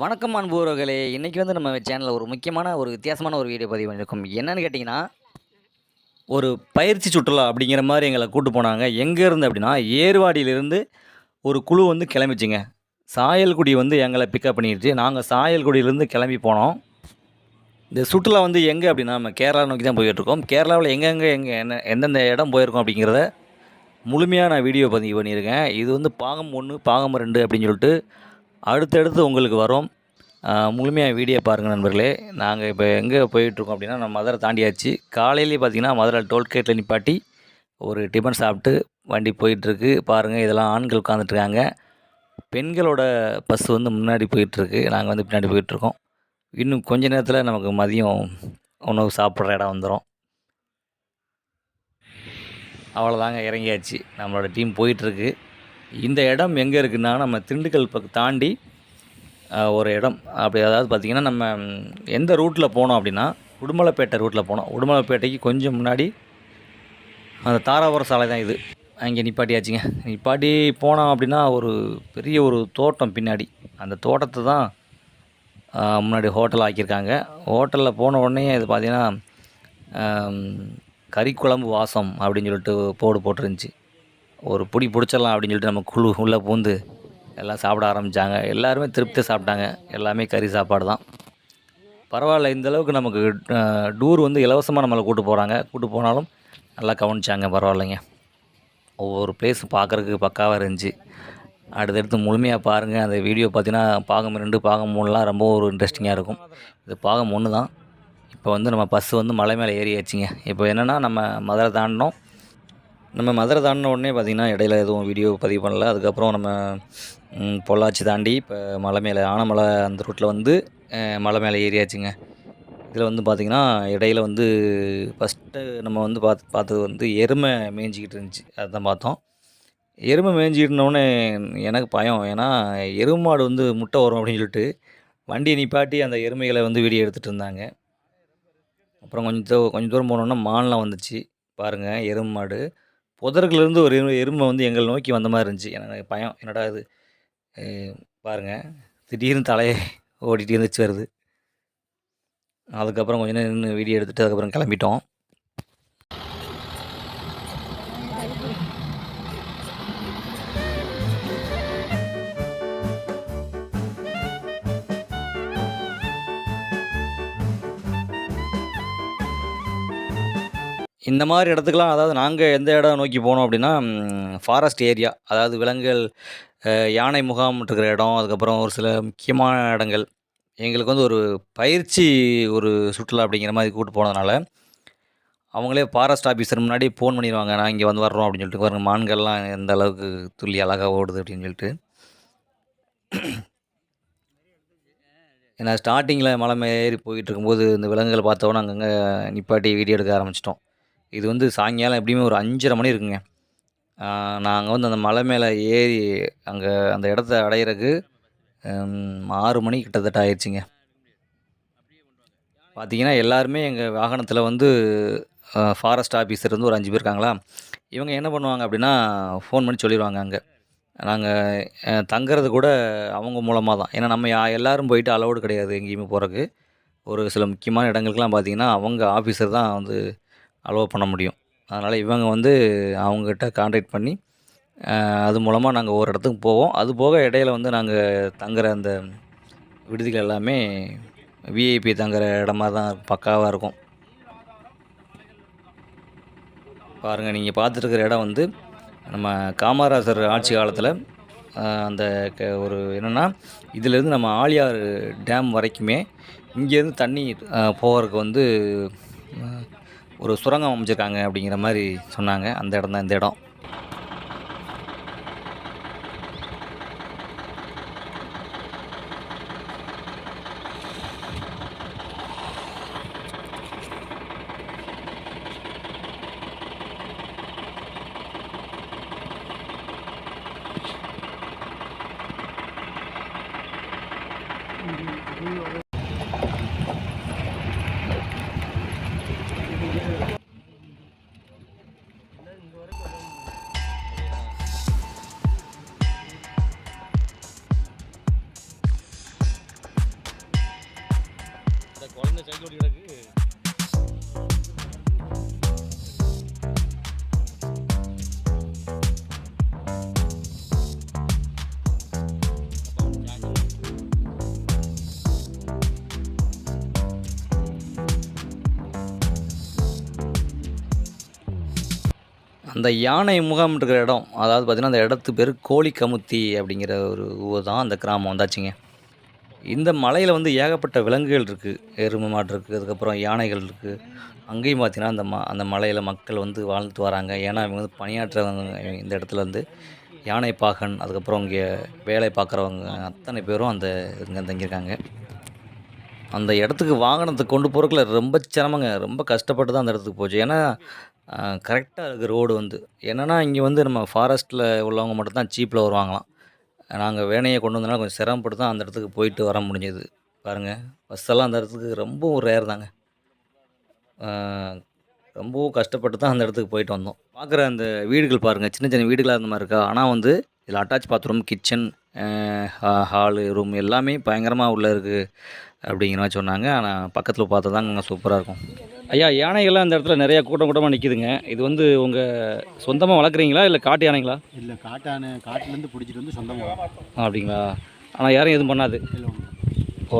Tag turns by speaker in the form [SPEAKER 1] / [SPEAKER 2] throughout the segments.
[SPEAKER 1] வணக்கம் அன்புறவர்களே இன்றைக்கி வந்து நம்ம சேனலில் ஒரு முக்கியமான ஒரு வித்தியாசமான ஒரு வீடியோ பதிவு பண்ணியிருக்கோம் என்னென்னு கேட்டிங்கன்னா ஒரு பயிற்சி சுற்றுலா அப்படிங்கிற மாதிரி எங்களை கூட்டு போனாங்க. எங்கே இருந்து அப்படின்னா ஏர்வாடியிலிருந்து ஒரு குழு வந்து கிளம்பிச்சிங்க. சாயல்குடி வந்து எங்களை பிக்கப் பண்ணிடுச்சு நாங்கள் சாயல்குடியிலேருந்து கிளம்பி போனோம். இந்த சுற்றுலா வந்து எங்கே அப்படின்னா நம்ம கேரளா நோக்கி தான் போயிட்டுருக்கோம் கேரளாவில் எங்கெங்கே எங்கே என்ன எந்தெந்த இடம் போயிருக்கோம் அப்படிங்கிறத முழுமையாக நான் வீடியோ பதிவு பண்ணியிருக்கேன். இது வந்து பாகம் ஒன்று பாகம் ரெண்டு அப்படின்னு சொல்லிட்டு அடுத்தடுத்து உங்களுக்கு வரும். முழுமையாக வீடியோ பாருங்கள் நண்பர்களே. நாங்கள் இப்போ எங்கே போயிட்டுருக்கோம் அப்படின்னா நம்ம மதுரை தாண்டியாச்சு. காலையிலேயே பார்த்தீங்கன்னா மதுரை டோல்கேட்டில் நிப்பாட்டி ஒரு டிஃபன் சாப்பிட்டு வண்டி போயிட்டுருக்கு. பாருங்கள் இதெல்லாம் ஆண்கள் உட்காந்துட்ருக்காங்க பெண்களோட பஸ் வந்து முன்னாடி போயிட்டுருக்கு. நாங்கள் வந்து பின்னாடி போயிட்டுருக்கோம். இன்னும் கொஞ்ச நேரத்தில் நமக்கு மதியம் உணவு சாப்பிட்ற இடம் வந்துடும் அவ்வளோதாங்க இறங்கியாச்சு. நம்மளோட டீம் போயிட்டுருக்கு. இந்த இடம் எங்கே இருக்குன்னா நம்ம திண்டுக்கல் பக்கம் தாண்டி ஒரு இடம். அப்படி அதாவது பார்த்திங்கன்னா நம்ம எந்த ரூட்டில் போனோம் அப்படின்னா உடுமலைப்பேட்டை ரூட்டில் போனோம். உடுமலைப்பேட்டைக்கு கொஞ்சம் முன்னாடி அந்த தாராபுரம் சாலை தான் இது. அங்கே நிப்பாட்டியாச்சுங்க. நிப்பாட்டி போனோம் அப்படின்னா ஒரு பெரிய ஒரு தோட்டம் பின்னாடி. அந்த தோட்டத்தை தான் முன்னாடி ஹோட்டல் ஆக்கியிருக்காங்க. ஹோட்டலில் போன உடனே இது பார்த்திங்கன்னா கறிக்குழம்பு வாசம் அப்படின்னு சொல்லிட்டு போர்டு போட்டிருந்துச்சு. ஒரு பிடி பிடிச்சிடலாம் அப்படின்னு சொல்லிட்டு நம்ம குழு உள்ளே பூந்து எல்லாம் சாப்பிட ஆரம்பித்தாங்க எல்லாருமே திருப்தியாக சாப்பிட்டாங்க. எல்லாமே கறி சாப்பாடு தான். பரவாயில்ல இந்த அளவுக்கு நமக்கு டூர் வந்து இலவசமாக நம்மளை கூட்டு போகிறாங்க கூட்டு போனாலும் நல்லா கவனிச்சாங்க பரவாயில்லைங்க. ஒவ்வொரு பிளேஸ் பார்க்குறதுக்கு பக்காவாக இருந்துச்சு. அடுத்தடுத்து முழுமையாக பாருங்கள் அந்த வீடியோ பார்த்தீங்கன்னா பாகம் ரெண்டு பாகம் மூணுலாம் ரொம்ப ஒரு இன்ட்ரெஸ்டிங்காக இருக்கும். இது பாகம் ஒன்று தான் இப்போ வந்து நம்ம பஸ்ஸு வந்து மலை மேலே ஏறியாச்சுங்க. இப்போ என்னென்னா நம்ம மதுரை தாண்டினோம். நம்ம மதுரை தாண்டின உடனே பார்த்திங்கன்னா இடையில எதுவும் வீடியோ பதிவு பண்ணல. அதுக்கப்புறம் நம்ம பொள்ளாச்சி தாண்டி இப்போ மலை மேலே ஆனமலை அந்த ரூட்டில் வந்து மலை மேலே ஏறியாச்சுங்க. இதில் வந்து பார்த்திங்கன்னா இடையில வந்து ஃபஸ்ட்டு நம்ம வந்து பார்த்து பார்த்தது வந்து எருமை மேய்ஞ்சிக்கிட்டு இருந்துச்சு. அதுதான் பார்த்தோம். எருமை மேய்ஞ்சிக்கிட்டோடனே எனக்கு பயம். ஏன்னா எருமாடு வந்து முட்டை வரும் அப்படின்னு சொல்லிட்டு வண்டியை நிப்பாட்டி அந்த எருமைகளை வந்து வீடியோ எடுத்துகிட்டு இருந்தாங்க. அப்புறம் கொஞ்சம் கொஞ்சம் தூரம் போனோன்னா மானெலாம் வந்துச்சு. பாருங்கள் எருமை மாடு ஒரு எரு எருமை வந்து எங்களை நோக்கி வந்த மாதிரி இருந்துச்சு. எனக்கு பயம். என்னடா இது? பாருங்கள் திடீர்னு தலையை ஓடிட்டு இருந்துச்சு வருது. அதுக்கப்புறம் கொஞ்சம் நேரம் நின்று வீடியோ எடுத்துகிட்டு அதுக்கப்புறம் கிளம்பிட்டோம். இந்த மாதிரி இடத்துக்குலாம் அதாவது நாங்கள் எந்த இடம் நோக்கி போனோம் அப்படின்னா ஃபாரஸ்ட் ஏரியா அதாவது விலங்குகள் யானை முகாம் இருக்கிற இடம் அதுக்கப்புறம் ஒரு சில முக்கியமான இடங்கள். எங்களுக்கு வந்து ஒரு பயிற்சி ஒரு சுற்றுலா அப்படிங்கிற மாதிரி கூப்பிட்டு போனதுனால அவங்களே ஃபாரஸ்ட் ஆஃபீஸர் முன்னாடி ஃபோன் பண்ணிடுவாங்க. நான் இங்கே வந்து வர்றோம் அப்படின்னு சொல்லிட்டு பாருங்கள் மான்கள்லாம் எந்த அளவுக்கு துள்ளி அழகாக ஓடுது அப்படின்னு சொல்லிட்டு. ஏன்னா ஸ்டார்டிங்கில் மலை ஏறி போயிட்டு இருக்கும்போது இந்த விலங்குகளை பார்த்தோன்னே அங்கங்கே நிப்பாட்டி வீடியோ எடுக்க ஆரம்பிச்சிட்டோம். இது வந்து சாயங்காலம் எப்படியுமே ஒரு அஞ்சரை மணி இருக்குங்க. நாங்கள் வந்து அந்த மலை மேலே ஏறி அங்கே அந்த இடத்த அடையிறதுக்கு ஆறு மணி கிட்டத்தட்ட ஆயிடுச்சுங்க. பார்த்தீங்கன்னா எல்லாருமே எங்கள் வாகனத்தில் வந்து ஃபாரஸ்ட் ஆஃபீஸர் வந்து ஒரு அஞ்சு பேர் இருக்காங்களா? இவங்க என்ன பண்ணுவாங்க அப்படின்னா ஃபோன் பண்ணி சொல்லிடுவாங்க அங்கே. நாங்கள் தங்குறது கூட அவங்க மூலமாக தான். ஏன்னா நம்ம யா- போயிட்டு அலௌடு கிடையாது எங்கேயுமே போகிறக்கு ஒரு சில முக்கியமான இடங்களுக்குலாம் பார்த்தீங்கன்னா அவங்க ஆஃபீஸர் தான் வந்து அலோவ் பண்ண முடியும். அதனால் இவங்க வந்து அவங்ககிட்ட காண்டாக்ட் பண்ணி அது மூலமாக நாங்கள் ஒரு இடத்துக்கு போவோம். அது போக இடையில வந்து நாங்கள் தங்குற அந்த விடுதிகள் எல்லாமே விஐபி தங்குற இடமா தான் பக்காவாக இருக்கும். பாருங்கள் நீங்கள் பார்த்துருக்கிற இடம் வந்து நம்ம காமராஜர் ஆட்சி காலத்தில் அந்த க- ஒரு என்னென்னா இதிலேருந்து நம்ம ஆழியார் டேம் வரைக்குமே இங்கேருந்து தண்ணி போகிறதுக்கு வந்து ஒரு சுரங்கம் அமைச்சிருக்காங்க அப்படிங்கிற மாதிரி சொன்னாங்க. அந்த இடம் தான் இந்த இடம். இந்த யானை முகாம் இருக்கிற இடம் அதாவது பார்த்திங்கன்னா அந்த இடத்து பேர் கோழிக்கமுத்தி அப்படிங்கிற ஒரு ஊர் தான் அந்த கிராமம் வந்தாச்சுங்க. இந்த மலையில் வந்து ஏகப்பட்ட விலங்குகள் இருக்குது எருமை மாடு இருக்குது அதுக்கப்புறம் யானைகள் இருக்குது அங்கேயும் பார்த்திங்கன்னா அந்த ம அந்த மலையில் மக்கள் வந்து வாழ்ந்துட்டு வராங்க. ஏன்னா இவங்க வந்து பணியாற்றுறவங்க இந்த இடத்துல வந்து யானை பாகன் அதுக்கப்புறம் இங்கே வேலை பார்க்குறவங்க அத்தனை பேரும் அந்த இங்கே தங்கியிருக்காங்க. அந்த இடத்துக்கு வாகனத்தை கொண்டு போகிறதுக்குள்ள ரொம்ப சிரமங்க. ரொம்ப கஷ்டப்பட்டு தான் அந்த இடத்துக்கு போச்சு. ஏன்னா கரெக்டாக இருக்குது ரோடு வந்து. என்னென்னா இங்கே வந்து நம்ம ஃபாரஸ்ட்டில் உள்ளவங்க மட்டும்தான் சீப்பில் வருவாங்களாம். நாங்கள் வேனையை கொண்டு வந்தனால கொஞ்சம் சிரமப்பட்டு தான் அந்த இடத்துக்கு போயிட்டு வர முடிஞ்சது. பாருங்கள் பஸ்ஸெல்லாம் அந்த இடத்துக்கு ரொம்பவும் ரேர் தாங்க. ரொம்பவும் கஷ்டப்பட்டு தான் அந்த இடத்துக்கு போயிட்டு வந்தோம். பார்க்குற அந்த வீடுகள் பாருங்கள் சின்ன சின்ன வீடுகளாக இருந்த மாதிரி இருக்கா? ஆனால் வந்து இதில் attach bathroom kitchen hall room எல்லாமே பயங்கரமாக உள்ளே இருக்குது அப்படிங்கிற மாதிரி சொன்னாங்க. ஆனால் பக்கத்தில் பார்த்தா தாங்க சூப்பராக இருக்கும். ஐயா யானைகள்லாம் இந்த இடத்துல நிறையா கூட்டம் கூட்டமாக நிற்கிதுங்க இது வந்து உங்கள் சொந்தமாக வளர்க்குறீங்களா? இல்லை காட்டு யானைங்களா?
[SPEAKER 2] இல்லை காட்டான காட்டிலேருந்து பிடிச்சிட்டு வந்து சொந்தமாக
[SPEAKER 1] அப்படிங்களா? ஆனால் யாரும் எதுவும் பண்ணாது.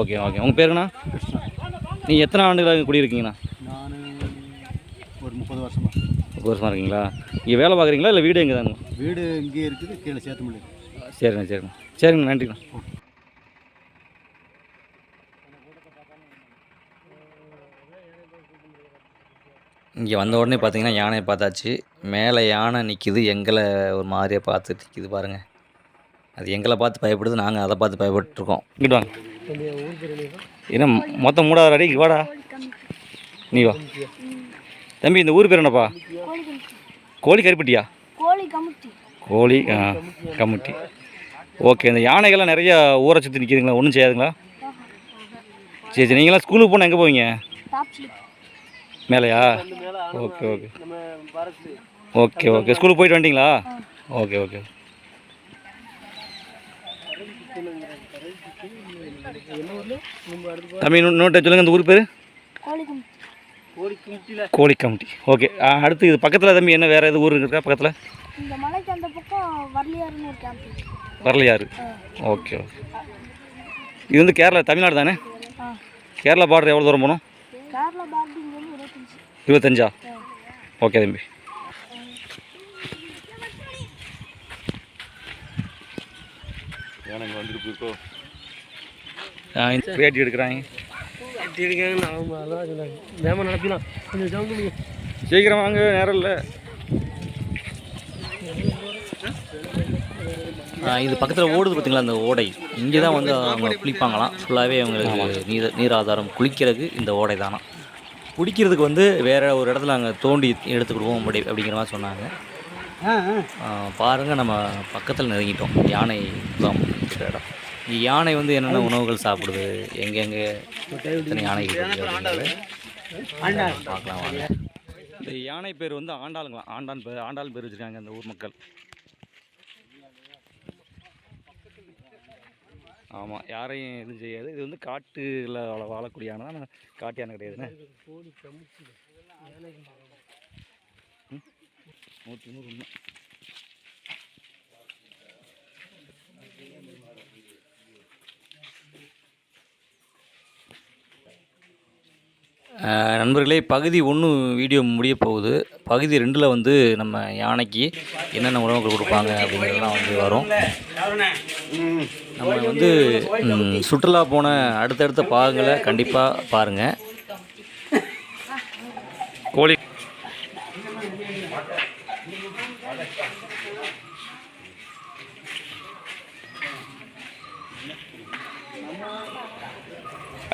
[SPEAKER 1] Okay okay. உங்கள் பேருங்கண்ணா நீங்கள் எத்தனை ஆண்டுகளாக இங்கே குடியிருக்கீங்கண்ணா?
[SPEAKER 2] நான் ஒரு முப்பது வருஷமா.
[SPEAKER 1] ஒரு வருஷமாக இருக்கீங்களா? இங்கே வேலை பார்க்குறீங்களா? இல்லை வீடு எங்கே தாங்க
[SPEAKER 2] வீடு இங்கேயே இருக்குது. கீழே சேத்துமல்லி.
[SPEAKER 1] சரிண்ணா சரிண்ணா. சரிங்க நன்றிண்ணா. இங்கே வந்த உடனே பார்த்தீங்கன்னா யானையை பார்த்தாச்சு. மேலே யானை நிற்கிது எங்களை ஒரு மாதிரியாக பார்த்துட்டு நிற்கிது பாருங்கள் அது எங்களை பார்த்து பயப்படுது. நாங்கள் அதை பார்த்து பயப்பட்டுருக்கோம். இங்கிட்டு வாங்க. என்ன மொத்தம் மூடாவது அடி? வாடா. நீ வா. தம்பி இந்த ஊர் பேர் என்னப்பா? கோழி கருப்பட்டியா
[SPEAKER 3] கோழி
[SPEAKER 1] ஆ, கமுட்டி. ஓகே இந்த யானைகள்லாம் நிறைய ஊரை சுற்றி நிற்கிதுங்களா ஒன்றும் செய்யாதுங்களா? சரி சரி. நீங்களாம் ஸ்கூலுக்கு போனால் எங்கே போவீங்க? மேலையா? Okay okay. Okay okay. ஸ்கூலுக்கு போயிட்டு வந்துட்டீங்களா ஓகே ஓகே. தம்பி நோட்டை சொல்லுங்கள் இந்த ஊர் பேர்?
[SPEAKER 3] கோழி
[SPEAKER 1] கமுட்டி. ஓகே. அடுத்து இது பக்கத்தில் தம்பி என்ன வேறு எது ஊர் இருக்கா பக்கத்தில்?
[SPEAKER 3] இந்த மலைக்கு அந்த பக்கம் வரலியாருன்னு ஒரு கேம்ப்
[SPEAKER 1] வரலையாறு. Okay okay. இது வந்து கேரளா தமிழ்நாடு தானே? கேரளா பார்டர் எவ்வளோ தூரம் போகணும்
[SPEAKER 3] கேரளா பார்டர் இங்கே வந்து இருபத்தஞ்சி?
[SPEAKER 1] ஓகே தம்பி. பேட்டி எடுக்கிறாங்க. சீக்கிரம் வாங்க நேரம் இல்லை. இது பக்கத்தில் ஓடுது பார்த்தீங்களா அந்த ஓடை? இங்கே தான் வந்து அவங்க குளிப்பாங்களாம் ஃபுல்லாகவே அவங்களுக்கு நீர் நீர் ஆதாரம் குளிக்கிறதுக்கு இந்த ஓடை தானா குடிக்கிறதுக்கு வந்து வேறு ஒரு இடத்துல அங்கே தோண்டி எடுத்துக்கிடுவோம் அப்படி அப்படிங்கிற மாதிரி சொன்னாங்க. பாருங்கள் நம்ம பக்கத்தில் நெருங்கிட்டோம். யானை முகாம் இருக்கிற இடம். இங்க யானை வந்து என்னென்ன உணவுகள் சாப்பிடுது? எங்கெங்கே எத்தனை யானைகள் பார்க்கலாம் வாங்க. இந்த யானை பேர் வந்து ஆண்டாளுங்களாம் ஆண்டான் பேர் ஆண்டாள் பேர் வச்சுருக்காங்க அந்த ஊர் மக்கள். ஆமாம் யாரையும் எதுவும் செய்யாது. இது வந்து காட்டில் வாழ வாழக்கூடிய யானை தான். காட்டு யானை கிடையாதுண்ணே நூற்றி நூறு உண்மை. நண்பர்களே பகுதி ஒன்று வீடியோ முடிய போகுது. பகுதி ரெண்டில் வந்து நம்ம யானைக்கு என்னென்ன உணவுகள் கொடுப்பாங்க அப்படிங்கிறதெல்லாம் வந்து வரும். நம்ம வந்து சுற்றுலா போன அடுத்தடுத்த பாகங்களை கண்டிப்பாக பாருங்கள் கோழி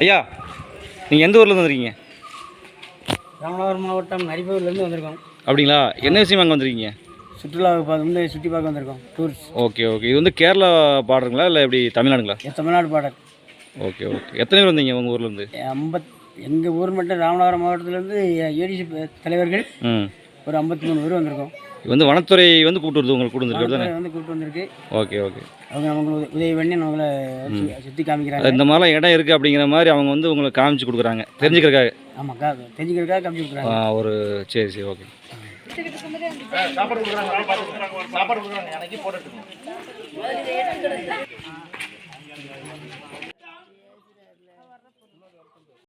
[SPEAKER 1] ஐயா நீங்கள் எந்த ஊர்லேருந்து வந்துருக்கீங்க?
[SPEAKER 4] ராமநாதபுரம் மாவட்டம் நரிப்பூர்லேருந்து வந்திருக்கோம்.
[SPEAKER 1] அப்படிங்களா? என்ன விஷயமா அங்கே வந்திருக்கீங்க?
[SPEAKER 4] சுற்றுலாவுக்கு பார்த்து வந்து சுற்றி பார்க்க வந்திருக்கோம். டூரிஸ்ட்
[SPEAKER 1] ஓகே ஓகே இது வந்து கேரளா பாடுறங்களா இல்லை எப்படி தமிழ்நாடுங்களா?
[SPEAKER 4] தமிழ்நாடு பாடல்.
[SPEAKER 1] ஓகே ஓகே எத்தனை பேர் வந்தீங்க உங்கள் ஊர்லேருந்து?
[SPEAKER 4] ஐம்பத் எங்கள் ஊர் மட்டும் ராமநாதபுரம் மாவட்டத்திலேருந்து ஏடிசி தலைவர்கள். ஒரு ஐம்பத்தி மூணு பேர் வந்திருக்கோம்.
[SPEAKER 1] இது வந்து வனத்துறை வந்து கூப்பிட்டு வருது உங்களுக்கு கூட்டு வந்துருக்கு தானே?
[SPEAKER 4] வந்து கூப்பிட்டு வந்திருக்கு.
[SPEAKER 1] ஓகே ஓகே
[SPEAKER 4] அவங்க உத- உதவி பண்ணி சு- சுற்றி காமிக்கிறாங்க.
[SPEAKER 1] இந்த மாதிரிலாம் இடம் இருக்குது அப்படிங்கிற மாதிரி அவங்க வந்து உங்களுக்கு காமிச்சு கொடுக்குறாங்க. தெரிஞ்சுக்கிறக்காக
[SPEAKER 4] ஆமாம் கா தெரிஞ்சுக்கிறதுக்காக காமிச்சு கொடுக்குறாங்க.
[SPEAKER 1] ஒரு சரி சரி ஓகே எடுத்துக்கிட்டு இருக்கும்போது சாப்பாடு கொடுக்குறாங்க சாப்பாடு கொடுக்குறாங்க எனக்கு போட்டு